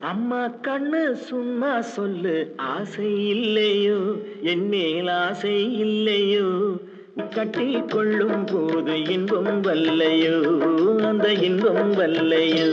அம்மா கண்ணு சும்மா சொல்லு ஆசை இல்லையோ? என் மேல் ஆசை இல்லையோ? கட்டி கொள்ளும் போது இன்பம் வல்லையோ? அந்த இன்பம் வல்லையோ?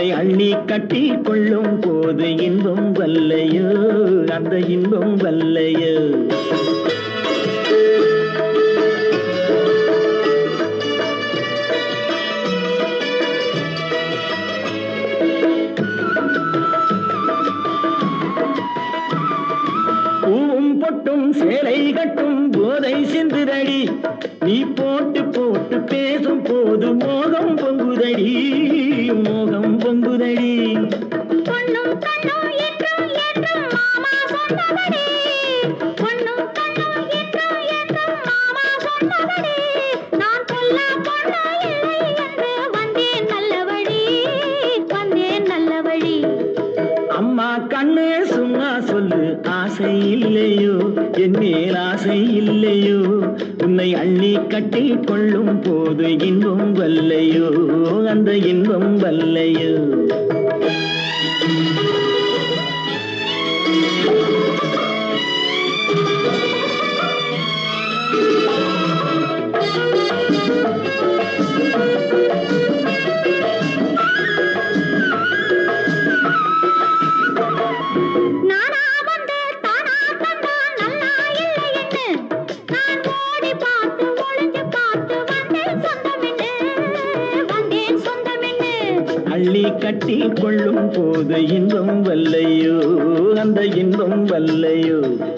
உன்னை அள்ளி கட்டி கொள்ளும் போது இன்பம் வல்லையோ? அந்த இன்பம் வல்லையோ? பூவும் பொட்டும் சேலை கட்டும் போதை சிந்துதடி. நீ போட்டு போட்டு பேசும் போது மோகம் பொங்குதடி. கண்ணே சும்மா சொல்லு ஆசை இல்லையோ? என் மேல் ஆசை இல்லையோ? உன்னை அள்ளி கட்டி கொள்ளும் போது இன்பம் வல்லையோ? அந்த இன்பம் வல்லையோ? அள்ளி கட்டி கொள்ளும் போது இன்பம் வல்லையோ அந்த இன்பம் வல்லையோ.